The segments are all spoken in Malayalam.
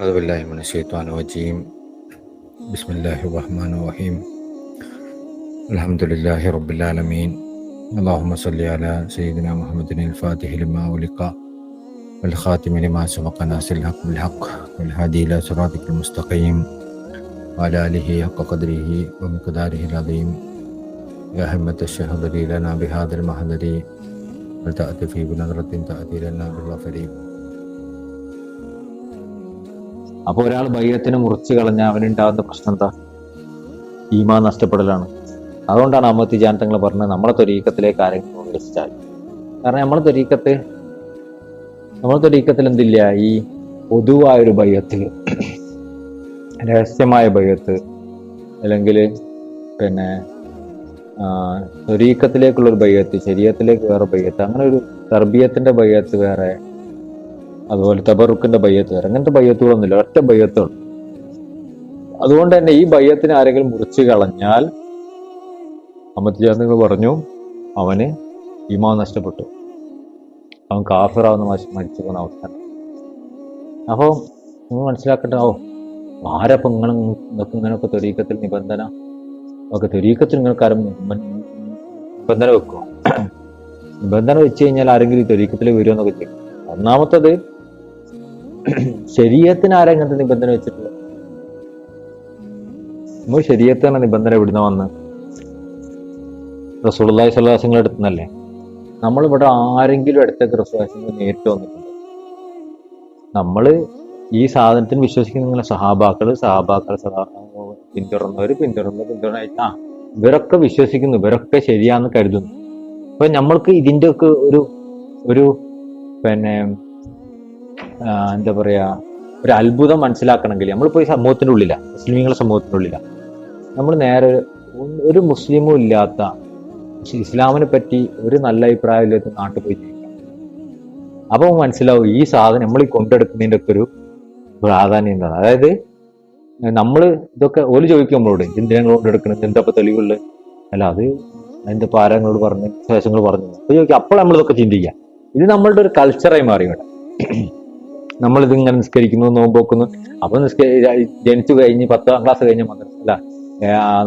أعوذ بالله من الشيطان الرجيم. بسم الله الرحمن الرحيم. الحمد لله رب العالمين. اللهم صل على سيدنا محمد الفاتح لما أغلق والخاتم لما سبق ناصر الحق بالحق والهادي إلى صراطك المستقيم وعلى آله حق قدره ومقداره العظيم. يا همة الشهد لنا بهذا المحضر وتأتي في بنظرة تأتي لنا بالغفر. അപ്പൊ ഒരാൾ ബയ്യത്തിന് മുറിച്ച് കളഞ്ഞാൽ അവനുണ്ടാകുന്ന പ്രശ്നം എന്താ ഈമാ നഷ്ടപ്പെടലാണ്. അതുകൊണ്ടാണ് അമ്മത്തി ജാനത്തങ്ങൾ പറഞ്ഞത് നമ്മളെ തൊരീക്കത്തിലേക്ക് ആരെങ്കിലും വിളിച്ചാൽ കാരണം നമ്മളെ തൊരീക്കത്ത് നമ്മളെ തൊരീക്കത്തിൽ എന്തില്ല? ഈ പൊതുവായൊരു ഭയത്തിൽ രഹസ്യമായ ബയ്യത്ത് അല്ലെങ്കിൽ പിന്നെ തൊരീക്കത്തിലേക്കുള്ളൊരു ബയ്യത്ത് ശരീരത്തിലേക്ക് വേറെ ബയ്യത്ത് അങ്ങനെ ഒരു തർബീയത്തിന്റെ ബയ്യത്ത് വേറെ അതുപോലെ തബറുക്കിന്റെ ബയ്യത്തുകാർ അങ്ങനത്തെ ബയ്യത്തുകളൊന്നുമില്ല ഒറ്റ ബയ്യത്തുകൾ അതുകൊണ്ട് തന്നെ ഈ ബയ്യത്തിന് ആരെങ്കിലും മുറിച്ചു കളഞ്ഞാൽ അമ്മത്തിജാൻ നിങ്ങൾ പറഞ്ഞു അവന് ഇമാ നഷ്ടപ്പെട്ടു. അവൻ കാഫിറാവുന്ന മരിച്ചു പോകുന്ന അവസ്ഥ. അപ്പോൾ നിങ്ങൾ മനസ്സിലാക്കട്ടെ ഓ ആരപ്പം നിങ്ങൾക്ക് ഇങ്ങനെയൊക്കെ തൊരീക്കത്തിൽ നിബന്ധന? ഒക്കെ തൊരീക്കത്തിൽ നിങ്ങൾക്ക് ആരും നിബന്ധന വെക്കുക നിബന്ധന വെച്ച് കഴിഞ്ഞാൽ ആരെങ്കിലും തൊരീക്കത്തിൽ വരുമെന്നൊക്കെ ചെയ്യും ഒന്നാമത്തത് ശരീരത്തിന് ആരാ നിബന്ധന വെച്ചിട്ടുള്ളത് നമ്മൾ ശരീരത്തിന് നിബന്ധന ഇവിടുന്ന് വന്ന്. റസൂള്ളി സ്വലാസങ്ങൾ എടുത്തുന്നല്ലേ നമ്മൾ ഇവിടെ ആരെങ്കിലും അടുത്തേക്ക് റസൂലാസങ്ങൾ നേരിട്ട് വന്നിട്ടുണ്ട്. നമ്മൾ ഈ സാധനത്തിന് വിശ്വസിക്കുന്ന നിങ്ങളെ സഹാബാക്കൾ സഹാബാക്കളെ പിന്തുടർന്നവർ പിന്തുടർന്ന് പിന്തുടർന്ന ആ ഇവരൊക്കെ വിശ്വസിക്കുന്നു ഇവരൊക്കെ ശരിയാന്ന് കരുതുന്നു. അപ്പൊ നമ്മൾക്ക് ഇതിന്റെ ഒക്കെ ഒരു ഒരു പിന്നെ എന്താ പറയാ ഒരു അത്ഭുതം മനസ്സിലാക്കണമെങ്കിൽ നമ്മളിപ്പോൾ ഈ സമൂഹത്തിന്റെ ഉള്ളിലാണ് മുസ്ലിമീങ്ങളുടെ സമൂഹത്തിന്റെ ഉള്ളിലാണ് നമ്മൾ നേരെ ഒരു മുസ്ലിമും ഇല്ലാത്ത ഇസ്ലാമിനെ പറ്റി ഒരു നല്ല അഭിപ്രായം ഇല്ലാത്ത നാട്ടിൽ പോയി ജീവിക്കാം. അപ്പൊ മനസ്സിലാവും ഈ സാധനം നമ്മൾ ഈ കൊണ്ടെടുക്കുന്നതിന്റെ ഒക്കെ ഒരു പ്രാധാന്യം എന്താണ്. അതായത് നമ്മൾ ഇതൊക്കെ ഓൽ ചോദിക്കും നമ്മളോട് എന്തിനാ കൊണ്ടെടുക്കുന്നത് എന്താ തെളിവുള്ളത്? അല്ല അത് അതിന്റെ പാരങ്ങളോട് പറഞ്ഞ് ശേഷങ്ങൾ പറഞ്ഞു അപ്പൊ ചോദിക്കും അപ്പോൾ നമ്മളിതൊക്കെ ചിന്തിക്കാം. ഇത് നമ്മളുടെ ഒരു കൾച്ചറായി മാറി ഇവിടെ നമ്മൾ ഇങ്ങനെ നിസ്കരിക്കുന്നു നോമ്പോക്കുന്നു. അപ്പൊ നിസ്കരി ജനിച്ചു കഴിഞ്ഞ് പത്താം ക്ലാസ് കഴിഞ്ഞ മദ്രസ അല്ല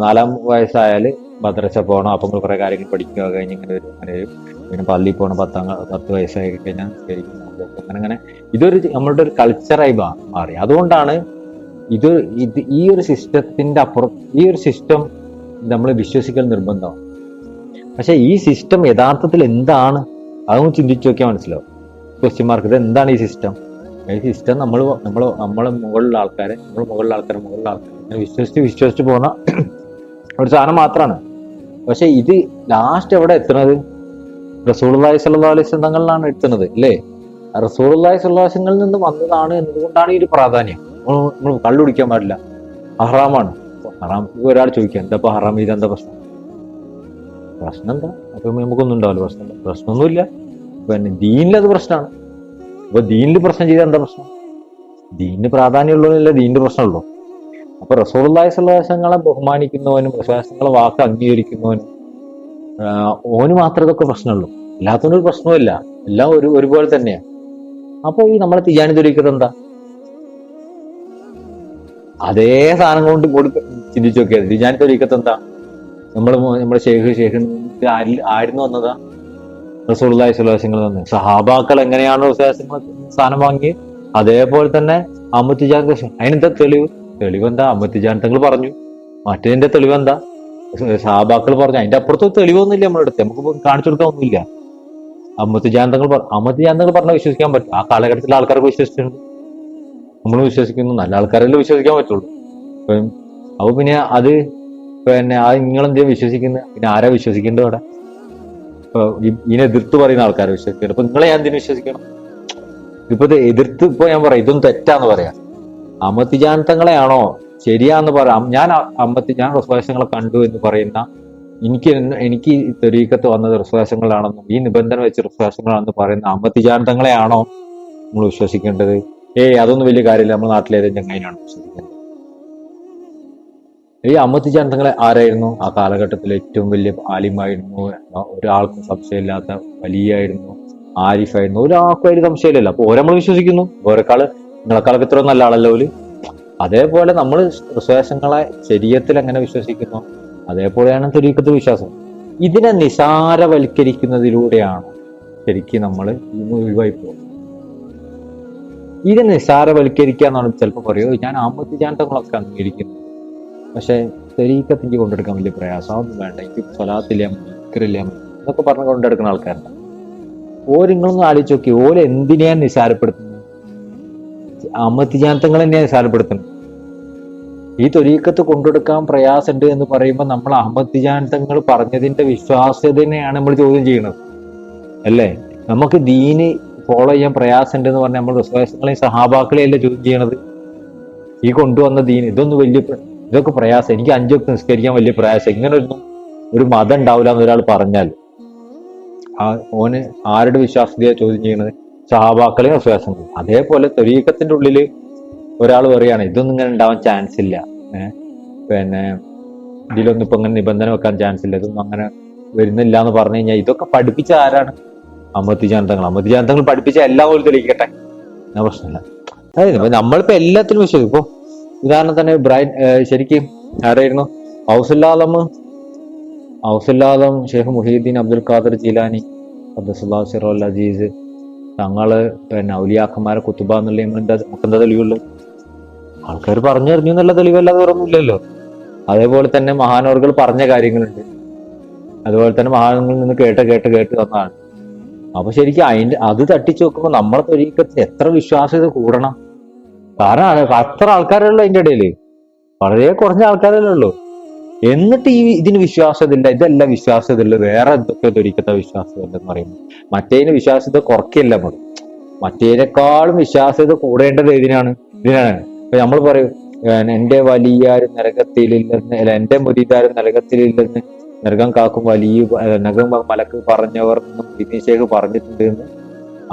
നാലാം വയസ്സായാൽ മദ്രസ പോകണം അപ്പം കുറെ കാര്യങ്ങൾ പഠിക്കുക കഴിഞ്ഞ് ഇങ്ങനെ വരും അങ്ങനെ വരും. പിന്നെ പള്ളിയിൽ പോകണം പത്താം പത്ത് വയസ്സായി കഴിഞ്ഞാൽ നിസ്കരിക്കുന്നു അങ്ങനെ അങ്ങനെ. ഇതൊരു നമ്മളുടെ ഒരു കൾച്ചറായി മാറി. അതുകൊണ്ടാണ് ഇത് ഇത് ഈ ഒരു സിസ്റ്റത്തിന്റെ അപ്പുറം ഈ ഒരു സിസ്റ്റം നമ്മൾ വിശ്വസിക്കൽ നിർബന്ധമാണ്. പക്ഷെ ഈ സിസ്റ്റം യഥാർത്ഥത്തിൽ എന്താണ്? അതൊന്ന് ചിന്തിച്ചു നോക്കിയാൽ മനസ്സിലാവും. ക്വസ്റ്റ്യൻ മാർക്ക് ഇത് എന്താണ് ഈ സിസ്റ്റം? ഈ സിസ്റ്റം നമ്മൾ നമ്മൾ നമ്മളെ മുകളിലുള്ള ആൾക്കാരെ നമ്മൾ മുകളിലുള്ള ആൾക്കാരെ മുകളിലുള്ള ആൾക്കാരെ വിശ്വസിച്ച് വിശ്വസിച്ച് പോകുന്ന ഒരു സാധനം മാത്രമാണ് പക്ഷെ ഇത് ലാസ്റ്റ് എവിടെ എത്തുന്നത്? റസൂൾല്ലാഹി സല്ലാ അലൈഹി സ്വന്തങ്ങളിലാണ് എത്തുന്നത് അല്ലേ? റസൂൾല്ലാഹി സ്വല്ലാസങ്ങളിൽ നിന്ന് വന്നതാണ് എന്നതുകൊണ്ടാണ് ഈ ഒരു പ്രാധാന്യം. നമ്മൾ കള്ളു കള്ളുടിക്കാൻ പാടില്ല. ഹറാമാണ്. ഹറാം ഒരാൾ ചോദിക്കുക എന്താ ഇപ്പൊ ഹറാം? ഇത് എന്താ പ്രശ്നം? പ്രശ്നം എന്താ? അപ്പൊ നമുക്കൊന്നും ഉണ്ടാവില്ല പ്രശ്നം. പ്രശ്നമൊന്നുമില്ല. പിന്നെ ദീനിലത് പ്രശ്നമാണ്. അപ്പൊ ദീനിൽ പ്രശ്നം ചെയ്താൽ എന്താ പ്രശ്നം? ദീനിന് പ്രാധാന്യമുള്ളതല്ല ദീനിന്റെ പ്രശ്നമുള്ളൂ. അപ്പൊ റസൂള്ളി സ്വലാസങ്ങളെ ബഹുമാനിക്കുന്നവനും വിശ്വാസങ്ങളെ വാക്ക് അംഗീകരിക്കുന്നവനും ഓന് മാത്രമേ ഇതൊക്കെ പ്രശ്നമുള്ളൂ. എല്ലാത്തിനും ഒരു പ്രശ്നവുമില്ല. എല്ലാം ഒരു ഒരുപോലെ തന്നെയാണ് അപ്പൊ ഈ നമ്മളെ തിജാനി ധരിക്കുന്നത് എന്താ? അതേ സാധനം കൊണ്ട് കൊടുക്ക ചിന്തിച്ചു നോക്കിയാൽ തിജാനി തൊലിക്കത്ത് എന്താ? നമ്മൾ നമ്മുടെ ഷേഖ് ഷേഖ് ആയിരുന്നു വന്നതാ? റസൂള്ളി സ്വലാസങ്ങൾ തന്നെ സഹാബാക്കൾ എങ്ങനെയാണ് വിശ്വാസങ്ങൾ സ്ഥാനം വാങ്ങി അതേപോലെ തന്നെ അമ്മത്തിജാൻ അതിനെന്താ തെളിവ്? തെളിവെന്താ? അമ്മത്തിജാൻ തങ്ങൾ പറഞ്ഞു. മറ്റേതിന്റെ തെളിവെന്താ? സഹാബാക്കൾ പറഞ്ഞു. അതിന്റെ അപ്പുറത്ത് തെളിവൊന്നുമില്ല നമ്മുടെ അടുത്ത്. നമുക്ക് കാണിച്ചു കൊടുക്കാൻ ഒന്നുമില്ല. അമുതിജാൻ തങ്ങൾ പറഞ്ഞാൽ വിശ്വസിക്കാൻ പറ്റും ആ കാലഘട്ടത്തിലെ ആൾക്കാർക്ക് വിശ്വസിച്ചിട്ടുണ്ട്. നമ്മൾ വിശ്വസിക്കുന്നു. നല്ല ആൾക്കാരെ വിശ്വസിക്കാൻ പറ്റുള്ളൂ. അപ്പൊ പിന്നെ അത് പിന്നെ അത് നിങ്ങളെന്താ വിശ്വസിക്കുന്നത് പിന്നെ ആരാ വിശ്വസിക്കേണ്ടത് അവിടെ? ഇതിനെ എതിർത്ത് പറയുന്ന ആൾക്കാരെ വിശ്വസിക്കണം അപ്പൊ നിങ്ങളെ ഞാൻ എന്തിനു വിശ്വസിക്കണം? ഇപ്പൊ എതിർത്ത് ഇപ്പൊ ഞാൻ പറയാം ഇതും തെറ്റാന്ന് പറയാം. അമ്മത്തിജാനത്തങ്ങളെയാണോ ശരിയാന്ന് പറയാം. ഞാൻ അമ്പത്തി ഞാൻ റസ്വാസങ്ങളെ കണ്ടു എന്ന് പറയുന്ന എനിക്ക് എനിക്ക് തെരീക്കത്ത് വന്നത് റസ്വാസങ്ങളാണെന്നും ഈ നിബന്ധന വെച്ച് റസ്വാസങ്ങളാണെന്ന് പറയുന്ന അമ്പത്തിജാനത്തങ്ങളെയാണോ നമ്മൾ വിശ്വസിക്കേണ്ടത്? ഏയ് അതൊന്നും വലിയ കാര്യമില്ല. നമ്മുടെ നാട്ടിലേതെ ചങ്ങായിനാണ് വിശ്വസിക്കേണ്ടത്? ഈ അമ്മത്തി ജനതകളെ ആരായിരുന്നു? ആ കാലഘട്ടത്തിൽ ഏറ്റവും വലിയ ആലിമായിരുന്നു. ഒരാൾക്കും സംശയമില്ലാത്ത വലിയായിരുന്നു. ആരിഫായിരുന്നു. ഒരാൾക്കും അതിൽ സംശയമില്ലല്ലോ. അപ്പൊ ഓരോ നമ്മൾ വിശ്വസിക്കുന്നു. ഓരോക്കാൾ നിങ്ങളെക്കാളൊക്കെ ഇത്ര നല്ല ആളല്ലോ അതേപോലെ നമ്മൾ വിശ്വാസങ്ങളെ ശരീരത്തിൽ എങ്ങനെ വിശ്വസിക്കുന്നു? അതേപോലെയാണ് തെരീക്കത്ത് വിശ്വാസം. ഇതിനെ നിസാരവൽക്കരിക്കുന്നതിലൂടെയാണ് ശരിക്കും നമ്മൾ ഇന്ന് ഒഴിവായി പോകുന്നത്. ഇതിനെ നിസാരവൽക്കരിക്കുക എന്നാണ് ചിലപ്പോൾ പറയുമോ ഞാൻ ആമത്തി ജാനതങ്ങളൊക്കെ അംഗീകരിക്കുന്നു. പക്ഷെ തെരീക്കത്തിക്ക് കൊണ്ടെടുക്കാൻ വലിയ പ്രയാസം അതൊന്നും വേണ്ട. എനിക്ക് സ്വലാത്തില്ല മിക്കറില്ല എന്നൊക്കെ പറഞ്ഞ് കൊണ്ടെടുക്കുന്ന ആൾക്കാരുണ്ട്. നിങ്ങളൊന്ന് ആലോചിച്ച് നോക്കി. ഓര് എന്തിനെയാണ് നിസാരപ്പെടുത്തുന്നത്? അമ്മത്തി ജാനത്തങ്ങൾ തന്നെയാണ് നിസാരപ്പെടുത്തുന്നത്. ഈ തൊലീക്കത്ത് കൊണ്ടെടുക്കാൻ പ്രയാസമുണ്ട് എന്ന് പറയുമ്പോൾ നമ്മൾ അഹമ്മദ് ജാനത്തങ്ങൾ പറഞ്ഞതിന്റെ വിശ്വാസ്യതനെയാണ് നമ്മൾ ചോദ്യം ചെയ്യുന്നത്. അല്ലേ? നമുക്ക് ദീന് ഫോളോ ചെയ്യാൻ പ്രയാസമുണ്ട് എന്ന് പറഞ്ഞാൽ നമ്മൾ വിശ്വാസങ്ങളെയും സഹാബാക്കളെയും അല്ലേ ചോദ്യം ചെയ്യണത്? ഈ കൊണ്ടുവന്ന ദീൻ ഇതൊന്നും വലിയ ഇതൊക്കെ പ്രയാസം. എനിക്ക് അഞ്ചൊക്കെ നിസ്കരിക്കാൻ വലിയ പ്രയാസം. ഇങ്ങനെ ഒരു മതം ഉണ്ടാവില്ല എന്ന് ഒരാൾ പറഞ്ഞാൽ. ആ ഓന് ആരുടെ വിശ്വാസ്യതയെ ചോദ്യം ചെയ്യണത്? സഹാബാക്കളെയും വിശ്വാസം അതേപോലെ തൊരീക്കത്തിന്റെ ഉള്ളിൽ ഒരാൾ പറയാണ് ഇതൊന്നും ഇങ്ങനെ ഉണ്ടാവാൻ ചാൻസ് ഇല്ല. പിന്നെ ഇതിലൊന്നും ഇപ്പൊ ഇങ്ങനെ നിബന്ധന വെക്കാൻ ചാൻസ് ഇല്ല. ഇതൊന്നും അങ്ങനെ വരുന്നില്ല എന്ന് പറഞ്ഞു കഴിഞ്ഞാൽ ഇതൊക്കെ പഠിപ്പിച്ച ആരാണ്? അമ്മത്തി ജാനങ്ങൾ അമ്മത്തി ജാനങ്ങൾ പഠിപ്പിച്ച എല്ലാം പോലും തെളിയിക്കട്ടെ? എന്നാ പ്രശ്നമില്ല. അതായത് നമ്മളിപ്പോ എല്ലാത്തിനും വിശ്വസിക്കും. ഇപ്പൊ ഉദാഹരണം തന്നെ ബ്രൈൻ ശരിക്കും ആരായിരുന്നു? ഔസുല്ലാലം ഔസുല്ലാലം ഷെയ്ഖ് മുഹീദ്ദീൻ അബ്ദുൽ ഖാദർ ജീലാനി അബ്ദുസുല്ലാ സിറോൽ അജീസ് തങ്ങൾ പിന്നെ ഔലിയാക്കന്മാരെ കുത്തുബ എന്നുള്ള എന്താ തെളിവുള്ളൂ. ആൾക്കാർ പറഞ്ഞറിഞ്ഞു എന്നുള്ള തെളിവല്ലാതെ വേറെ ഒന്നുമില്ലല്ലോ അതേപോലെ തന്നെ മഹാനോറുകൾ പറഞ്ഞ കാര്യങ്ങളുണ്ട്. അതുപോലെ തന്നെ മഹാനങ്ങളിൽ നിന്ന് കേട്ട് കേട്ട് കേട്ട് വന്നതാണ് അപ്പൊ ശരിക്കും അതിന്റെ അത് തട്ടിച്ചു നോക്കുമ്പോൾ നമ്മളെ തൊഴിലത്തിൽ എത്ര വിശ്വാസ്യത കൂടണം? അത് അത്ര ആൾക്കാരുള്ളൂ അതിന്റെ ഇടയിൽ? വളരെ കുറഞ്ഞ ആൾക്കാരല്ലേ ഉള്ളൂ. എന്നിട്ട് ഈ ഇതിന് വിശ്വാസത്തില്ല ഇതല്ല വിശ്വാസത്തില്ല വേറെ എന്തൊക്കെ ധരിക്കുന്ന വിശ്വാസ്യത പറയുന്നു മറ്റേതിന് വിശ്വാസ്യത കുറയ്ക്കല്ല നമ്മൾ മറ്റേതിനേക്കാളും വിശ്വാസ്യത കൂടേണ്ടത് ഇതിനാണ് ഇതിനാണ്. ഇപ്പൊ നമ്മൾ പറയും എന്റെ വലിയാരും നരകത്തിലില്ലെന്ന് അല്ല എന്റെ മുരിതാരും നരകത്തിലില്ലെന്ന് നരകം കാക്കും വലിയ നരകം മലക്ക് പറഞ്ഞവർ വിനീഷേഖ് പറഞ്ഞിട്ടുണ്ട് എന്ന്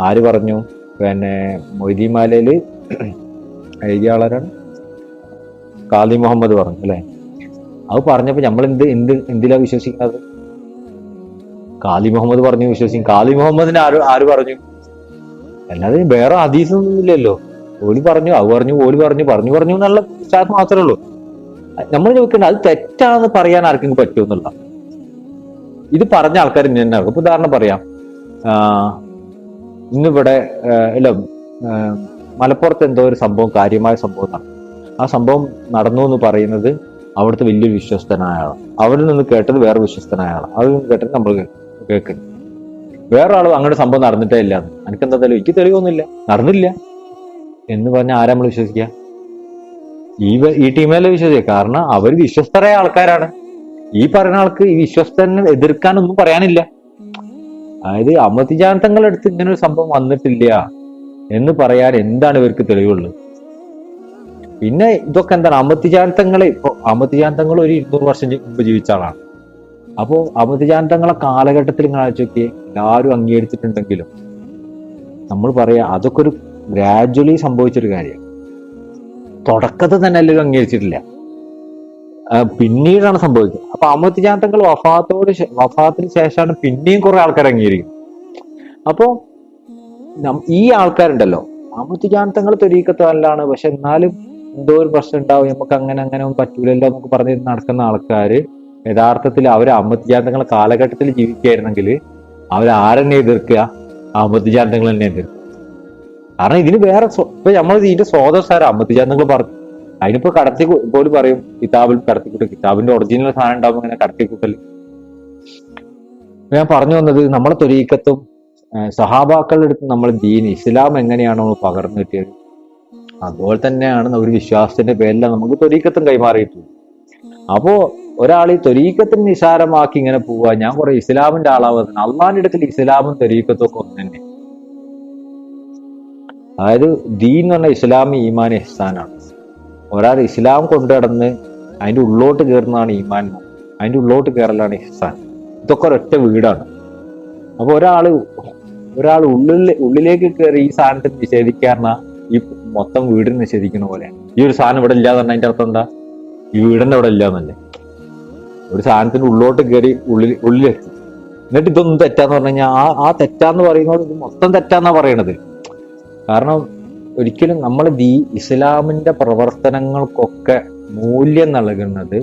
ആര് പറഞ്ഞു? പിന്നെ മൊയ്തിമാലയിൽ എഴുതിയ ആളാരാണ് കാദി മുഹമ്മദ് പറഞ്ഞു അല്ലെ? അത് പറഞ്ഞപ്പോ നമ്മൾ എന്ത് എന്ത് എന്തിലാ വിശ്വസിക്കുന്നത് കാലി മുഹമ്മദ് പറഞ്ഞു വിശ്വസിക്കും. കാലി മുഹമ്മദിനെ ആര് ആര് പറഞ്ഞു? അല്ലാതെ വേറെ ഹദീസൊന്നും ഇല്ലല്ലോ ഓലി പറഞ്ഞു അത് പറഞ്ഞു ഓലി പറഞ്ഞു പറഞ്ഞു പറഞ്ഞു എന്നുള്ള സ്റ്റാഫ് മാത്രമേ ഉള്ളൂ. നമ്മൾ ചോദിക്കേണ്ട അത് തെറ്റാണെന്ന് പറയാൻ ആർക്കെങ്കിലും പറ്റുമെന്നുള്ള ഇത് പറഞ്ഞ ആൾക്കാർ ഇന്ന് തന്നെ ഇപ്പൊ ഉദാഹരണം പറയാം. ഇന്നിവിടെ അല്ല മലപ്പുറത്ത് എന്തോ ഒരു സംഭവം കാര്യമായ സംഭവം നടന്നു ആ സംഭവം നടന്നു എന്ന് പറയുന്നത് അവിടുത്തെ വലിയൊരു വിശ്വസ്തനായ ആളാണ്. അവരിൽ നിന്ന് കേട്ടത് വേറെ വിശ്വസ്തനായ ആളാണ്. അതിൽ നിന്ന് കേട്ടത് നമ്മൾ കേൾക്കുന്നു. വേറെ ആളും അങ്ങനെ സംഭവം നടന്നിട്ടേ ഇല്ല. എനിക്ക് എന്താ തെളിവ്? എനിക്ക് തെളിവൊന്നുമില്ല. നടന്നില്ല. എന്ന് പറഞ്ഞാൽ ആരാ നമ്മൾ വിശ്വസിക്കുക? ഈ ഈ ടീമിലല്ലേ വിശ്വസിക്കുക? കാരണം അവർ വിശ്വസ്തരായ ആൾക്കാരാണ്. ഈ പറയുന്ന ആൾക്ക് ഈ വിശ്വസ്തനെ എതിർക്കാനൊന്നും പറയാനില്ല. അതായത് അമതിജാന്തങ്ങളുടെ അടുത്ത് ഇങ്ങനെ ഒരു സംഭവം വന്നിട്ടില്ല. എന്ന് പറയാൻ എന്താണ് ഇവർക്ക് തെളിവുള്ളത്? പിന്നെ ഇതൊക്കെ എന്താണ്? അമൃത്യജാന്തങ്ങൾ ഇപ്പൊ അമൃത്യജാന്തങ്ങൾ ഒരു ഇരുന്നൂറ് വർഷം മുമ്പ് ജീവിച്ച ആളാണ്. അപ്പോ അമൃത്യജാന്തങ്ങളെ കാലഘട്ടത്തിൽ നിങ്ങൾ ആലോചിച്ച് നോക്കിയേ എല്ലാവരും അംഗീകരിച്ചിട്ടുണ്ടെങ്കിലും നമ്മൾ പറയാ അതൊക്കെ ഒരു ഗ്രാജുവലി സംഭവിച്ചൊരു കാര്യമാണ് തുടക്കത്തിൽ തന്നെ എല്ലാവരും അംഗീകരിച്ചിട്ടില്ല. പിന്നീടാണ് സംഭവിച്ചത്. അപ്പൊ അമൃത്യജാന്തങ്ങൾ വഫാത്തോട് വഫാത്തിന് ശേഷമാണ് പിന്നെയും കുറെ ആൾക്കാർ അംഗീകരിക്കുന്നത്. അപ്പോ നം- ഈ ആൾക്കാരുണ്ടല്ലോ. അമൃതജാന്തങ്ങൾ തെരീക്കത്തല്ലാണ് പക്ഷെ എന്നാലും എന്തോ ഒരു പ്രശ്നം ഉണ്ടാവും. നമുക്ക് അങ്ങനെ അങ്ങനെ പറ്റൂലല്ലോ എന്നൊക്കെ പറഞ്ഞ് നടക്കുന്ന ആൾക്കാര് യഥാർത്ഥത്തിൽ അവർ അമൃതജാന്തങ്ങളെ കാലഘട്ടത്തിൽ ജീവിക്കുകയായിരുന്നെങ്കിൽ അവർ ആരെന്നെ എതിർക്കുക? അമൃതജാന്തങ്ങൾ തന്നെ എതിർക്കുക. കാരണം ഇതിന് വേറെ ഇപ്പൊ നമ്മൾ ഇതിന്റെ സ്വാതന്ത്ര്യ സ്രോതസ്സാരം അമൃതജാന്തങ്ങൾ പറഞ്ഞു അതിനിപ്പോ കടത്തി പോലും പറയും കിതാബിൽ കടത്തി കടത്തിക്കൂട്ട് കിതാബിന്റെ ഒറിജിനൽ സാധനം ഉണ്ടാവും ഇങ്ങനെ കടത്തിക്കൂട്ടൽ ഞാൻ പറഞ്ഞു വന്നത് നമ്മളെ തൊരീക്കത്തും ഏഹ് സഹാബാക്കളുടെ അടുത്ത് നമ്മൾ ദീൻ ഇസ്ലാം എങ്ങനെയാണോ പകർന്നു കിട്ടിയത്? അതുപോലെ തന്നെയാണ് ഒരു വിശ്വാസത്തിന്റെ പേരിൽ നമുക്ക് തൊരീക്കത്തും കൈമാറിയിട്ടുള്ളത് അപ്പോ ഒരാൾ ഈ തൊരീക്കത്തിന് നിസാരമാക്കി ഇങ്ങനെ പോവുക ഞാൻ കുറെ ഇസ്ലാമിന്റെ ആളാവുന്നത് അള്ളാന്റെ അടുക്കൽ ഇസ്ലാമും തൊരീക്കത്തും ഒക്കെ ഒന്ന് തന്നെ. അതായത് ദീൻ എന്ന് പറഞ്ഞ ഇസ്ലാമി ഈമാൻ എഹ്സാനാണ് ഒരാൾ ഇസ്ലാം കൊണ്ടുനടന്ന് അതിന്റെ ഉള്ളോട്ട് കയറുന്നതാണ് ഈമാൻ അതിന്റെ ഉള്ളോട്ട് കയറലാണ് എഹ്സാൻ ഇതൊക്കെ ഒരൊറ്റ വീടാണ്. അപ്പൊ ഒരാൾ ഒരാൾ ഉള്ളിൽ ഉള്ളിലേക്ക് കയറി ഈ സാധനത്തെ നിഷേധിക്കാറിന ഈ മൊത്തം വീടിന് നിഷേധിക്കുന്ന പോലെയാണ്. ഈ ഒരു സാധനം ഇവിടെ ഇല്ലാന്ന് പറഞ്ഞാൽ അതിന്റെ അർത്ഥം എന്താ? ഈ വീടിന്റെ അവിടെ ഇല്ലാന്നല്ലേ? ഒരു സാധനത്തിന്റെ ഉള്ളോട്ട് കയറി ഉള്ളിൽ ഉള്ളിലെത്തി. എന്നിട്ട് ഇതൊന്നും തെറ്റാന്ന് പറഞ്ഞു കഴിഞ്ഞാൽ ആ ആ തെറ്റാന്ന് പറയുന്നത് ഇത് മൊത്തം തെറ്റാന്നാ പറയണത്. കാരണം ഒരിക്കലും നമ്മൾ ദീ ഇസ്ലാമിന്റെ പ്രവർത്തനങ്ങൾക്കൊക്കെ മൂല്യം നൽകുന്നത്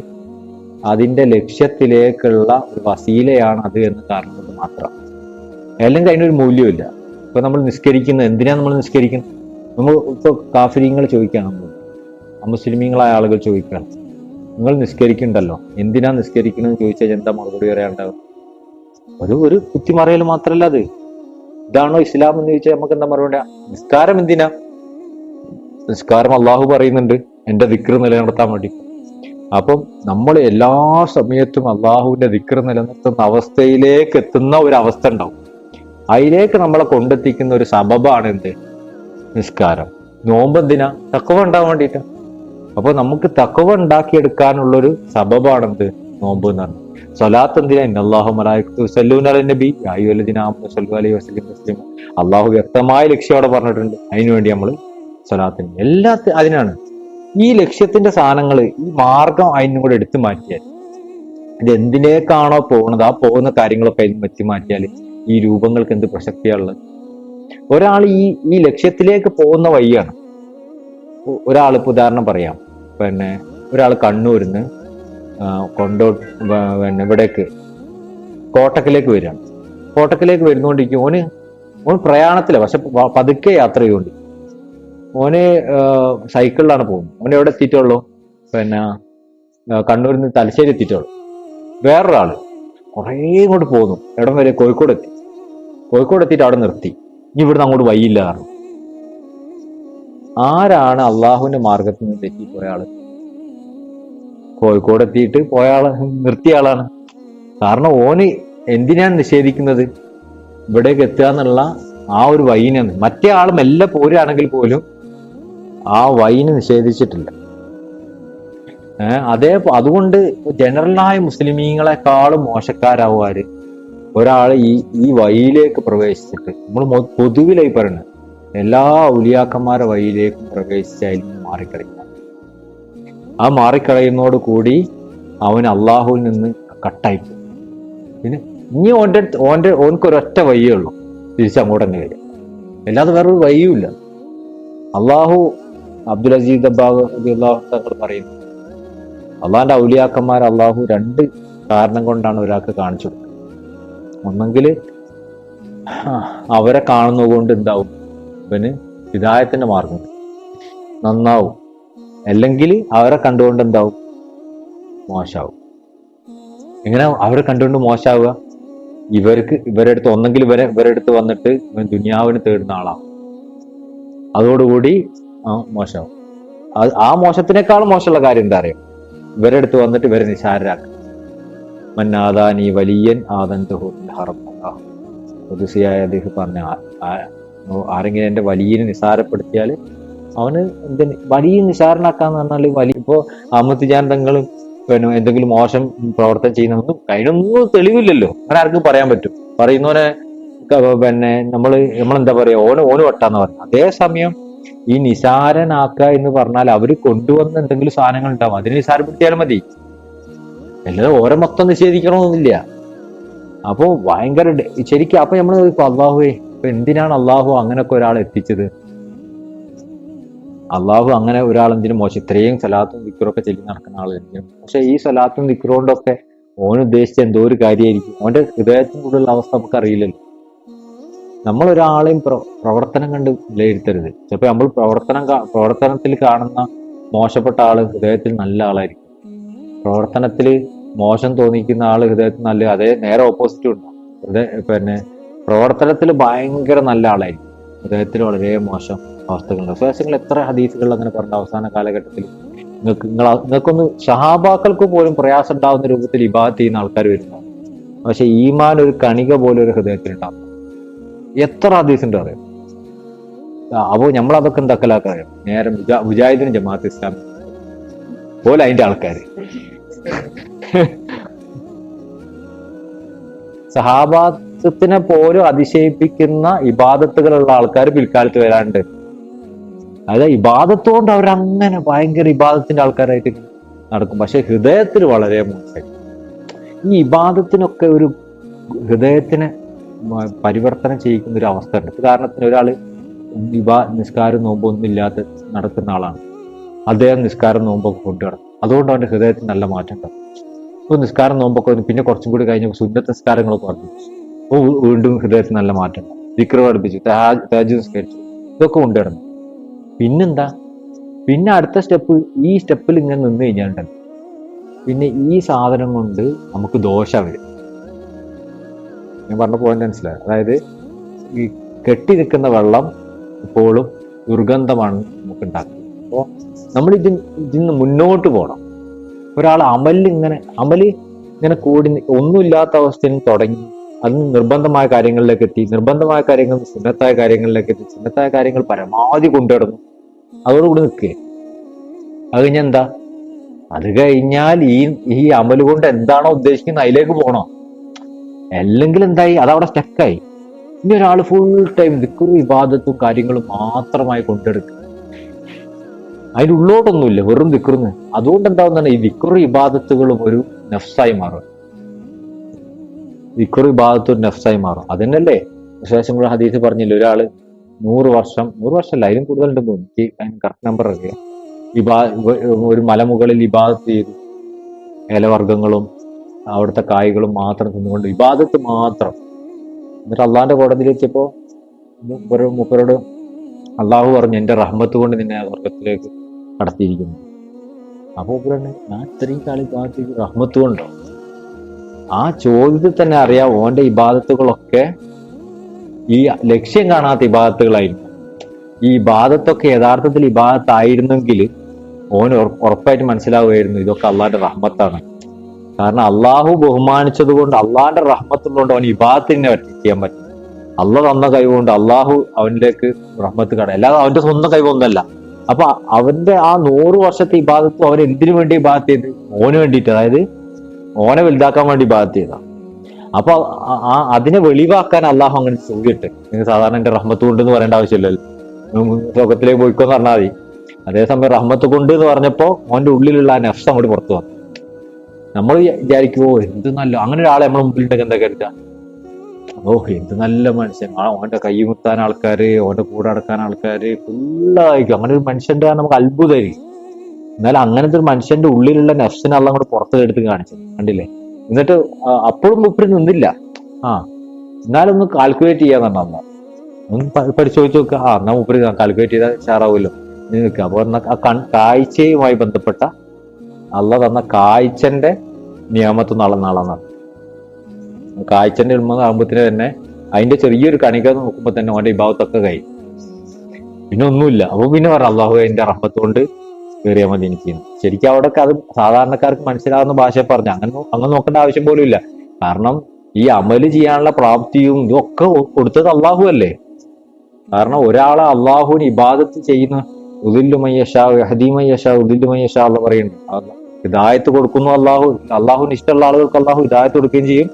അതിന്റെ ലക്ഷ്യത്തിലേക്കുള്ള ഒരു വസീലയാണ് അത് എന്ന് കാരണം മാത്രം. അല്ലെങ്കിൽ അതിനൊരു മൂല്യമില്ല ഇപ്പൊ നമ്മൾ നിസ്കരിക്കുന്നത് എന്തിനാ നമ്മൾ നിസ്കരിക്കുന്നത്? നമ്മൾ ഇപ്പൊ കാഫര്യങ്ങൾ ചോദിക്കുകയാണ് നമ്മൾ. മുസ്ലിമീങ്ങളായ ആളുകൾ ചോദിക്കുകയാണ്. നിങ്ങൾ നിസ്കരിക്കണ്ടല്ലോ എന്തിനാ നിസ്കരിക്കണമെന്ന് ചോദിച്ചാൽ എന്താ മറുപടി പറയാനുണ്ടാവും ഒരു ഒരു കുത്തി കുത്തിമറയൽ മാത്രല്ല അത്. ഇതാണോ ഇസ്ലാം എന്ന് ചോദിച്ചാൽ നമുക്ക് എന്താ മറുപടി നിസ്കാരം എന്തിനാ? നിസ്കാരം അള്ളാഹു പറയുന്നുണ്ട്. എന്റെ ദിക്ർ നിലനിർത്താൻ വേണ്ടി. അപ്പം നമ്മൾ എല്ലാ സമയത്തും അള്ളാഹുവിന്റെ ദിക്ർ നിലനിർത്തുന്ന അവസ്ഥയിലേക്ക് എത്തുന്ന ഒരു അവസ്ഥ ഉണ്ടാവും. അതിലേക്ക് നമ്മളെ കൊണ്ടെത്തിക്കുന്ന ഒരു സബബാണ് എന്ത്? നിസ്കാരം. നോമ്പ് എന്തിനാ തക്കവ ഉണ്ടാവാൻ വേണ്ടിയിട്ട് അപ്പൊ നമുക്ക് തക്കവ ഉണ്ടാക്കിയെടുക്കാനുള്ളൊരു സബബാണെന്ത് നോമ്പ് എന്ന് പറഞ്ഞു എന്തിനാ? ഇന്നല്ലാഹു നബി. അലൈഹി അള്ളാഹു വ്യക്തമായ ലക്ഷ്യോടെ പറഞ്ഞിട്ടുണ്ട്. അതിനുവേണ്ടി നമ്മൾ സ്വലാത്തിന്. എല്ലാ അതിനാണ്. ഈ ലക്ഷ്യത്തിന്റെ സാധനങ്ങൾ ഈ മാർഗം അതിനും കൂടെ എടുത്തു മാറ്റിയാൽ. ഇത് എന്തിനേക്കാണോ പോകുന്നത് ആ പോകുന്ന കാര്യങ്ങളൊക്കെ അതിന് വെച്ച് മാറ്റിയാൽ ഈ രൂപങ്ങൾക്ക് എന്ത് പ്രസക്തിയാണുള്ളത്? ഒരാൾ ഈ ഈ ലക്ഷ്യത്തിലേക്ക് പോകുന്ന വഴിയാണ്. ഒരാൾ ഇപ്പൊ ഉദാഹരണം പറയാം. പിന്നെ ഒരാൾ കണ്ണൂരിന്ന് കൊണ്ടോ പിന്നെ ഇവിടേക്ക് കോട്ടക്കിലേക്ക് വരികയാണ്. കോട്ടക്കിലേക്ക് വരുന്നോണ്ടിരിക്കും. ഓന് ഓൻ പ്രയാണത്തിലാണ് പക്ഷെ പതുക്കെ യാത്ര ചെയ്യുന്നുണ്ട് ഓന് സൈക്കിളിലാണ് പോകുന്നത്. ഓൻ എവിടെ എത്തിയിട്ടുള്ളൂ? പിന്നെ കണ്ണൂരിൽ നിന്ന് തലശ്ശേരി എത്തിയിട്ടുള്ളൂ. വേറൊരാൾ. കുറേ ഇങ്ങോട്ട് പോന്നു. ഇടം വരെ കോഴിക്കോട് എത്തി. കോഴിക്കോട് എത്തിയിട്ട് അവിടെ നിർത്തി. ഇനി ഇവിടുന്ന് അങ്ങോട്ട് വയ്യില്ല കാരണം ആരാണ് അള്ളാഹുവിന്റെ മാർഗത്തിൽ നിന്ന് തെറ്റിപ്പോയ ആൾ? കോഴിക്കോട് എത്തിയിട്ട് പോയ ആൾ നിർത്തിയ ആളാണ്. കാരണം ഓന് എന്തിനാണ് നിഷേധിക്കുന്നത്? ഇവിടേക്ക് എത്തുക എന്നുള്ള ആ ഒരു വൈനാണ്. മറ്റേ ആൾ മെല്ലെ പോരുകയാണെങ്കിൽ പോലും ആ വൈന് നിഷേധിച്ചിട്ടില്ല. അതേ അതുകൊണ്ട് ജനറലായ മുസ്ലിമീങ്ങളെക്കാളും മോശക്കാരാവുകാര് ഒരാൾ ഈ ഈ വഴിയിലേക്ക് പ്രവേശിച്ചിട്ട്. നമ്മൾ പൊതുവിലായി പറയുന്നത് എല്ലാ ഉലിയാക്കന്മാരെ വഴിയിലേക്കും പ്രവേശിച്ച് അതിൽ മാറിക്കളയുക. ആ മാറിക്കളയുന്നതോട് കൂടി അവൻ അള്ളാഹുവിൽ നിന്ന് കട്ടായി. പിന്നെ ഇനി ഓന്റെ ഓന്റെ ഓനക്ക് ഒരൊറ്റ വഴിയേ ഉള്ളൂ തിരിച്ചങ്ങോട്ട് തന്നെ വരിക. അല്ലാതെ വേറൊരു വഴിയുമില്ല. അള്ളാഹു അബ്ദുൽ അസീദ് അബ്ബാഹ് അള്ളാഹു തങ്ങൾ പറയുന്നു അള്ളാഹിന്റെ ഔലിയാക്കന്മാർ അള്ളാഹു രണ്ട് കാരണം കൊണ്ടാണ് ഒരാൾക്ക് കാണിച്ചു കൊടുക്കുന്നത് ഒന്നെങ്കിൽ അവരെ കാണുന്നത് കൊണ്ട് എന്താവും? ഇവന് ഹിദായത്തിന്റെ മാർഗം നന്നാവും. അല്ലെങ്കിൽ അവരെ കണ്ടുകൊണ്ട് എന്താവും? മോശാവും എങ്ങനെ അവരെ കണ്ടുകൊണ്ട് മോശാവുക ഇവർക്ക് ഇവരുടെ അടുത്ത് ഒന്നെങ്കിൽ ഇവരെ ഇവരുടെ അടുത്ത് വന്നിട്ട് ഇവൻ ദുനിയാവിന് തേടുന്ന ആളാവും അതോടുകൂടി മോശമാവും. ആ മോശത്തിനേക്കാളും മോശമുള്ള കാര്യം എന്താ അറിയാം? ഇവരുടെ അടുത്ത് വന്നിട്ട് ഇവരെ നിശാരരാക്കുക മന്നാദാനി വലിയൻ ആദൻ പുതുസിയായ അദ്ദേഹം പറഞ്ഞ ആരെങ്കിലും എന്റെ വലിയനെ നിസാരപ്പെടുത്തിയാൽ അവന് എന്തിന് വലിയ നിസാരനാക്കാന്ന് പറഞ്ഞാൽ വലിയ ഇപ്പോ അമ്മത്ത് ഞാൻ തങ്ങളും പിന്നെ എന്തെങ്കിലും മോശം പ്രവർത്തനം ചെയ്യുന്നൊന്നും അതിനൊന്നും തെളിവില്ലല്ലോ. അങ്ങനെ ആർക്കും പറയാൻ പറ്റും. പറയുന്നവനെ പിന്നെ പിന്നെ നമ്മൾ നമ്മളെന്താ പറയാ ഓന് ഓന് വട്ടാന്ന് പറഞ്ഞു. അതേസമയം ഈ നിസാരനാക്കുക എന്ന് പറഞ്ഞാൽ അവർ കൊണ്ടുവന്ന എന്തെങ്കിലും സാധനങ്ങൾ ഉണ്ടാവും. അതിനെ നിസാരപ്പെടുത്തിയാലും മതി. അല്ലാതെ ഓരോ മൊത്തം നിഷേധിക്കണമെന്നില്ല. അപ്പോ ഭയങ്കര ശരിക്കും അപ്പൊ നമ്മൾ ഇപ്പൊ അള്ളാഹുവേ ഇപ്പൊ എന്തിനാണ് അള്ളാഹു അങ്ങനൊക്കെ ഒരാൾ എത്തിച്ചത്? അള്ളാഹു അങ്ങനെ ഒരാൾ എന്തിനും മോശം ഇത്രയും സലാത്തും ദിക്കറൊക്കെ ചെല്ലി നടക്കുന്ന ആൾ എന്തിനും പക്ഷെ ഈ സലാത്തും ദിക്കറുകൊണ്ടൊക്കെ ഓൻ ഉദ്ദേശിച്ച എന്തോ ഒരു കാര്യമായിരിക്കും. ഓന്റെ ഹൃദയത്തിനുള്ള അവസ്ഥ നമുക്ക് അറിയില്ലല്ലോ നമ്മൾ ഒരാളെയും പ്ര- പ്രവർത്തനം കണ്ട് വിലയിരുത്തരുത്. ചിലപ്പോ നമ്മൾ പ്രവർത്തനം പ്രവർത്തനത്തിൽ കാണുന്ന മോശപ്പെട്ട ആൾ ഹൃദയത്തിൽ നല്ല ആളായിരിക്കും. പ്രവർത്തനത്തിൽ മോശം തോന്നിക്കുന്ന ആൾ ഹൃദയത്തിൽ നല്ല അതേ നേരെ ഓപ്പോസിറ്റ് ഉണ്ടാവും. ഹൃദയ പിന്നെ പ്രവർത്തനത്തിൽ ഭയങ്കര നല്ല ആളായിരിക്കും. ഹൃദയത്തിൽ വളരെ മോശം അവസ്ഥകളുണ്ട് വിശ്വാസങ്ങൾ എത്ര ഹദീസുകൾ അങ്ങനെ പറഞ്ഞ അവസാന കാലഘട്ടത്തിൽ നിങ്ങൾക്ക് നിങ്ങൾ നിങ്ങൾക്കൊന്ന് ഷഹാബാക്കൾക്ക് പോലും പ്രയാസം ഉണ്ടാവുന്ന രൂപത്തിൽ ഇബാദത്ത് ചെയ്യുന്ന ആൾക്കാർ വരുന്നു പക്ഷെ ഈമാൻ ഒരു കണിക പോലെ ഒരു ഹൃദയത്തിൽ ഉണ്ടാവും എത്ര ഹദീസ് ഉണ്ട് അറിയാം? അപ്പോൾ നമ്മൾ അതൊക്കെ എന്താക്കലാക്കാൻ അറിയാം? നേരെ ജമാഅത്ത് ഇസ്ലാം പോലെ അതിന്റെ ആൾക്കാര്. സഹാബാത്തിനെ പോലും അതിശയിപ്പിക്കുന്ന ഇബാദത്തുകളുള്ള ആൾക്കാർ പിൽക്കാലത്ത് വരാണ്ട് അതായത് ഇബാദത്തോണ്ട് അവരങ്ങനെ ഭയങ്കര ഇബാദത്തിന്റെ ആൾക്കാരായിട്ട് നടക്കും. പക്ഷെ ഹൃദയത്തിൽ വളരെ മോശം. ഈ ഇബാദത്തിനൊക്കെ ഒരു ഹൃദയത്തിനെ പരിവർത്തനം ചെയ്യിക്കുന്ന ഒരു അവസ്ഥ ഉണ്ട് ഉദാഹരണത്തിന് ഒരാൾ വിവാ നിസ്കാരം നോമ്പൊന്നും ഇല്ലാത്ത നടക്കുന്ന ആളാണ്. അദ്ദേഹം നിസ്കാരം നോമ്പൊക്കെ കൊണ്ടു കിടക്കും അതുകൊണ്ട് അവന്റെ ഹൃദയത്തിൽ നല്ല മാറ്റം ഉണ്ടാവും. അപ്പോൾ നിസ്കാരം നോമ്പൊക്കെ പിന്നെ കുറച്ചും കൂടി കഴിഞ്ഞപ്പോൾ സുന്നത്ത് നിസ്കാരങ്ങളൊക്കെ പറഞ്ഞു അപ്പോൾ വീണ്ടും ഹൃദയത്തിൽ നല്ല മാറ്റം ഉണ്ടാവും. വിക്രം അടുപ്പിച്ചു താജ് നിസ്കരിച്ചു. ഇതൊക്കെ കൊണ്ടുവരണം പിന്നെന്താ? പിന്നെ അടുത്ത സ്റ്റെപ്പ് ഈ സ്റ്റെപ്പിൽ ഇങ്ങനെ നിന്ന് കഴിഞ്ഞാൽ പിന്നെ ഈ സാധനം കൊണ്ട് നമുക്ക് ദോഷ വരും. ഞാൻ പറഞ്ഞ പോയിന്റ് മനസ്സിലായി. അതായത് ഈ കെട്ടി നിൽക്കുന്ന വെള്ളം ഇപ്പോഴും ദുർഗന്ധമാണ് നമുക്ക് ഉണ്ടാക്കുന്നത് അപ്പോൾ നമ്മൾ ഇതിൽ ഇതിന്ന് മുന്നോട്ട് പോകണം ഒരാൾ അമലിൽ ഇങ്ങനെ അമൽ ഇങ്ങനെ കൂടി ഒന്നുമില്ലാത്ത അവസ്ഥയിൽ തുടങ്ങി അത് നിർബന്ധമായ കാര്യങ്ങളിലേക്ക് എത്തി നിർബന്ധമായ കാര്യങ്ങൾ സുന്നത്തായ കാര്യങ്ങളിലേക്ക് എത്തി സുന്നത്തായ കാര്യങ്ങൾ പരമാവധി കൊണ്ടുവരുന്നു അതോടുകൂടി നിൽക്കുക അത് കഴിഞ്ഞാൽ എന്താ? അത് കഴിഞ്ഞാൽ ഈ ഈ അമൽ കൊണ്ട് എന്താണോ ഉദ്ദേശിക്കുന്നത് അതിലേക്ക് പോകണോ? അല്ലെങ്കിൽ എന്തായി? അതവിടെ സ്റ്റക്കായി ഇനി ഒരാൾ ഫുൾ ടൈം ദിക്കുറി ഇബാദത്തും കാര്യങ്ങളും മാത്രമായി കൊണ്ടെടുക്കുക അതിന്റെ ഉള്ളോട്ടൊന്നുമില്ല വെറും ദിക്കുറിന്ന് അതുകൊണ്ട് എന്താവുന്നതാണ്? ഈ ദിക്കുറി ഇബാദത്തുകളും ഒരു നഫ്സായി മാറും. ദിക്കുറി ഇബാദത്തും ഒരു നഫ്സായി മാറും. അതന്നെയല്ലേ? വിശേഷം കൂടെ ഹദീസ് പറഞ്ഞില്ല ഒരാൾ നൂറ് വർഷം നൂറ് വർഷമല്ല അതിലും കൂടുതലുണ്ടെന്ന് തോന്നുന്നു. എനിക്ക് അതിന് കറക്റ്റ് നമ്പർ അറിയാം. ഇബാ ഒരു മലമുകളിൽ ഇബാദത്ത് ചെയ്തു. ഇലവർഗങ്ങളും അവിടുത്തെ കായ്കളും മാത്രം തിന്നുകൊണ്ട് ഇബാദത്ത് മാത്രം. എന്നിട്ട് അള്ളാന്റെ കോടതിയിൽ എത്തിയപ്പോ മുപ്പര് മുപ്പരോട് അള്ളാഹു പറഞ്ഞു എന്റെ റഹ്മത്ത് കൊണ്ട് നിന്നെ സ്വർഗത്തിലേക്ക് കടത്തിയിരിക്കുന്നു. അപ്പൊ പറഞ്ഞു ഞാൻ ഇത്രയും കാലം ഭാഗത്തേക്ക് റഹ്മത്ത് കൊണ്ടോ? ആ ചോദ്യത്തിൽ തന്നെ അറിയാം ഓന്റെ ഇബാദത്തുകളൊക്കെ ഈ ലക്ഷ്യം കാണാത്ത ഇബാദത്തുകളായിരുന്നു ഈ ഇബാദത്തൊക്കെ യഥാർത്ഥത്തിൽ ഇബാദത്തായിരുന്നെങ്കിൽ ഉറ- ഉറപ്പായിട്ട് മനസ്സിലാവുമായിരുന്നു ഇതൊക്കെ അള്ളാന്റെ റഹ്മത്താണ്. കാരണം അള്ളാഹു ബഹുമാനിച്ചത് കൊണ്ട് അള്ളാഹിന്റെ റഹ്മത്തുള്ളതുകൊണ്ട് അവൻ ഇബാദത്തിനെ ചെയ്യാൻ പറ്റും. അള്ള തന്ന കഴിവുകൊണ്ട് അള്ളാഹു അവനിലേക്ക് റഹ്മത്ത് കട അല്ലാതെ അവന്റെ സ്വന്തം കഴിവൊന്നല്ല അപ്പൊ അവന്റെ ആ നൂറ് വർഷത്തെ ഇബാദത്തും അവൻ എന്തിനു വേണ്ടി ഇബാദത്ത് ചെയ്ത്? ഓന് വേണ്ടിയിട്ട്. അതായത് ഓനെ വലുതാക്കാൻ വേണ്ടി ഇബാദത്ത് ചെയ്ത. അപ്പൊ ആ- അതിനെ വെളിവാക്കാൻ അള്ളാഹു അങ്ങനെ സൂര്യട്ട് നിങ്ങൾ സാധാരണ എന്റെ റഹ്മത്ത് കൊണ്ട് എന്ന് പറയേണ്ട ആവശ്യമില്ലല്ലോ. ലോകത്തിലേക്ക് പോയിക്കോന്ന് പറഞ്ഞാൽ മതി. അതേസമയം റഹ്മത്ത് കൊണ്ട് എന്ന് പറഞ്ഞപ്പോ ഓന്റെ ഉള്ളിലുള്ള ആ നഫ്സ് അങ്ങോട്ട് പുറത്തു വന്നു. നമ്മൾ വിചാരിക്കുമോ എന്ത് നല്ല അങ്ങനെ ഒരാളെ നമ്മളെ മുമ്പിലുണ്ടെങ്കിൽ എന്താ കരുതാ ഓ എന്ത് നല്ല മനുഷ്യൻ. ഓന്റെ കൈ മുത്താൻ ആൾക്കാര് ഓന്റെ കൂടെ അടക്കാൻ ആൾക്കാര് ഫുള്ളായിരിക്കും. അങ്ങനെ ഒരു മനുഷ്യന്റെ നമുക്ക് അത്ഭുതമായിരിക്കും. എന്നാൽ അങ്ങനത്തെ ഒരു മനുഷ്യന്റെ ഉള്ളിലുള്ള നെഫ്സിനെ എല്ലാം അങ്ങോട്ട് പുറത്ത് എടുത്ത് കാണിച്ചു. കണ്ടില്ലേ? എന്നിട്ട് അപ്പോഴും മുപ്പിൽ നിന്നില്ല. ആ എന്നാലൊന്ന് കാൽക്കുലേറ്റ് ചെയ്യാൻ തന്നെ അന്ന ഒന്ന് പരിശോധിച്ച് നോക്കുക ആ എന്നാ മുപ്പിൽ കാൽക്കുലേറ്റ് ചെയ്താൽ ഷാറാവുമല്ലോ നിൽക്കുക അപ്പൊ എന്നാ ആ കൺ കാഴ്ചയുമായി ബന്ധപ്പെട്ട അള്ള തന്ന കാഴ്ചന്റെ നിയമത്തൊന്നും നാളെ ആളെന്നാണ് കാഴ്ചന്റെ ആകുമ്പത്തിന് തന്നെ അതിന്റെ ചെറിയൊരു കണിക നോക്കുമ്പോ തന്നെ ഓന്റെ വിഭാഗത്തൊക്കെ കഴിയും. പിന്നെ ഒന്നുമില്ല. അപ്പൊ പിന്നെ പറ അള്ളാഹു എന്റെ റഹ്മത്ത് കൊണ്ട് കയറിയാൽ മതി എനിക്ക്. ശരിക്കും അവിടെ അത് സാധാരണക്കാർക്ക് മനസ്സിലാവുന്ന ഭാഷ പറഞ്ഞു അങ്ങനെ അങ്ങനെ നോക്കേണ്ട ആവശ്യം പോലും ഇല്ല. കാരണം ഈ അമൽ ചെയ്യാനുള്ള പ്രാപ്തിയും ഇതൊക്കെ കൊടുത്തത് അള്ളാഹു അല്ലേ? കാരണം ഒരാളെ അള്ളാഹുവിന് ഇബാദത്ത് ചെയ്യുന്ന ഉദില്ലുമയ്യഷാ ഹദീമയ്യഷാ ഉദില്ലുമയ്യഷാ എന്ന് പറയുന്നുണ്ട്. ഹിദായത്ത് കൊടുക്കുന്നു അള്ളാഹു. അള്ളാഹുവിന് ഇഷ്ടമുള്ള ആളുകൾക്ക് അള്ളാഹു ഹിദായത്ത് കൊടുക്കുകയും ചെയ്യും.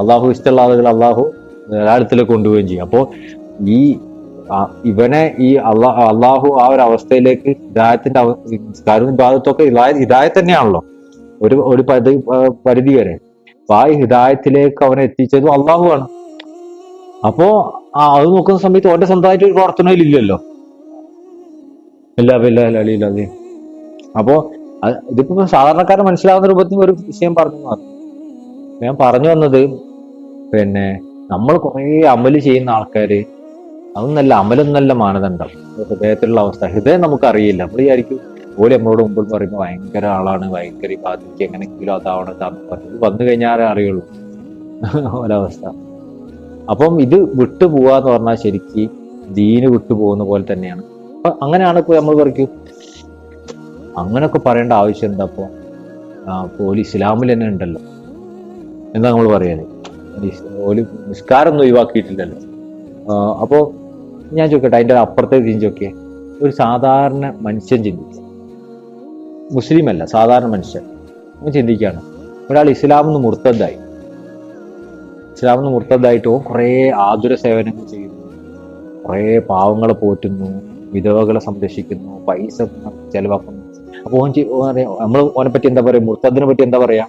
അള്ളാഹു ഇഷ്ടമുള്ള ആളുകൾ അള്ളാഹു ധാരാളത്തിലേക്ക് കൊണ്ടുപോവുകയും ചെയ്യും. അപ്പോൾ ഈ ഇവനെ ഈ അള്ളാ അള്ളാഹു ആ ഒരു അവസ്ഥയിലേക്ക് ഹിദായത്തിന്റെ അവ- നിസ്കാരവും ഇബാദത്തൊക്കെ ഹിദായ- ഹിദായത്ത് തന്നെയാണല്ലോ. ഒരു ഒരു പരിധി പരിധി വരെ. അപ്പൊ ആ ഹിദായത്തിലേക്ക് അവനെ എത്തിച്ചതും അള്ളാഹു ആണ് അപ്പോ അത് നോക്കുന്ന സമയത്ത് ഓന്റെ സ്വന്തമായിട്ട് ഒരു പ്രവർത്തനം ഇല്ലല്ലോ ഇല്ല ഇല്ല ഇല്ല അലി അപ്പോ ഇതിപ്പോ സാധാരണക്കാരൻ മനസ്സിലാവുന്ന രൂപത്തിൽ ഒരു വിഷയം പറഞ്ഞു മാത്രം. ഞാൻ പറഞ്ഞു വന്നത് പിന്നെ നമ്മൾ കുറേ അമൽ ചെയ്യുന്ന ആൾക്കാര് അതൊന്നല്ല അമലൊന്നല്ല മാനദണ്ഡം. ഹൃദയത്തിലുള്ള അവസ്ഥ. ഹൃദയം നമുക്കറിയില്ല. നമ്മൾ വിചാരിക്കും ഓലെ നമ്മളോട് മുമ്പിൽ പറയുമ്പോൾ ഭയങ്കര ആളാണ് ഭയങ്കര ബാധിക്ക് എങ്ങനെയെങ്കിലും അതാവണം പറഞ്ഞു വന്നു കഴിഞ്ഞാലേ അറിയുള്ളൂ. ഒരവസ്ഥ. അപ്പം ഇത് വിട്ടു പോവാന്ന് പറഞ്ഞാൽ ശരിക്ക് ദീന് വിട്ടു പോകുന്ന പോലെ തന്നെയാണ്. അപ്പൊ അങ്ങനെയാണ് ഇപ്പൊ നമ്മൾ പറയും അങ്ങനൊക്കെ പറയേണ്ട ആവശ്യം എന്താ ഇപ്പോൾ പോലി ഇസ്ലാമിൽ തന്നെ ഉണ്ടല്ലോ. എന്താ നമ്മൾ പറയാന്? ഓൽ നിസ്കാരമൊന്നും ഒഴിവാക്കിയിട്ടില്ലല്ലോ. അപ്പോൾ അപ്പോ ഞാൻ ചോദിക്കട്ടെ അതിന്റെ അപ്പുറത്തേക്ക് ചിഞ്ചൊക്കെ ഒരു സാധാരണ മനുഷ്യൻ ചിന്തിക്കുക മുസ്ലിം അല്ല സാധാരണ മനുഷ്യൻ. അവൻ ചിന്തിക്കുകയാണ് ഒരാൾ ഇസ്ലാം എന്ന് മുർത്തദ്ദായി. ഇസ്ലാം എന്ന് മുർത്തദ്ദായിട്ട് കുറേ ആതുര സേവനങ്ങൾ ചെയ്യുന്നു. കുറേ പാവങ്ങളെ പോറ്റുന്നു വിധവകളെ സംരക്ഷിക്കുന്നു പൈസ ചെലവാക്കുന്നു. അപ്പൊ ഓൻ നമ്മൾ ഓനെ പറ്റി എന്താ പറയാ? മുർത്തദിനെ പറ്റി എന്താ പറയാ?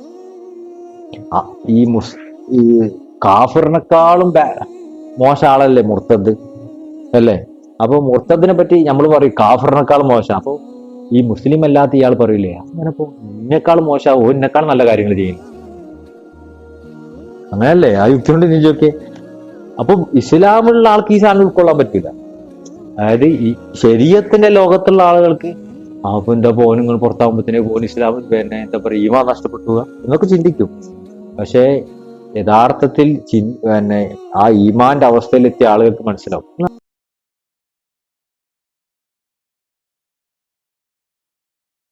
ഈ മുസ് ഈ കാഫിറിനെക്കാളും മോശ മോശം ആളല്ലേ മുർത്തദ് അല്ലേ? അപ്പൊ മുർത്തദിനെ പറ്റി നമ്മൾ പറയും കാഫറിനേക്കാൾ മോശം. അപ്പൊ ഈ മുസ്ലിം അല്ലാത്ത ഇയാൾ പറയില്ലേ അങ്ങനെ ഇപ്പൊ എന്നെക്കാൾ ഓ എന്നെക്കാളും നല്ല കാര്യങ്ങൾ ചെയ്യുന്നു. അങ്ങനല്ലേ? ആ യുക്തി കൊണ്ട് നീ ചോദിക്കേ. അപ്പം ഇസ്ലാമുള്ള ആൾക്ക് ഈ സാധനം ഉൾക്കൊള്ളാൻ പറ്റില്ല അതായത് ഈ ശരീരത്തിന്റെ ലോകത്തുള്ള ആളുകൾക്ക് അപ്പൊ എന്താ പോൻ നിങ്ങൾ പുറത്താകുമ്പോഴത്തേനെ പോൻ ഇസ്ലാം പിന്നെ എന്താ പറയുക ഈമാ നഷ്ടപ്പെട്ടു പോവുക എന്നൊക്കെ ചിന്തിക്കും. പക്ഷേ യഥാർത്ഥത്തിൽ പിന്നെ ആ ഈമാന്റെ അവസ്ഥയിലെത്തിയ ആളുകൾക്ക് മനസ്സിലാവും.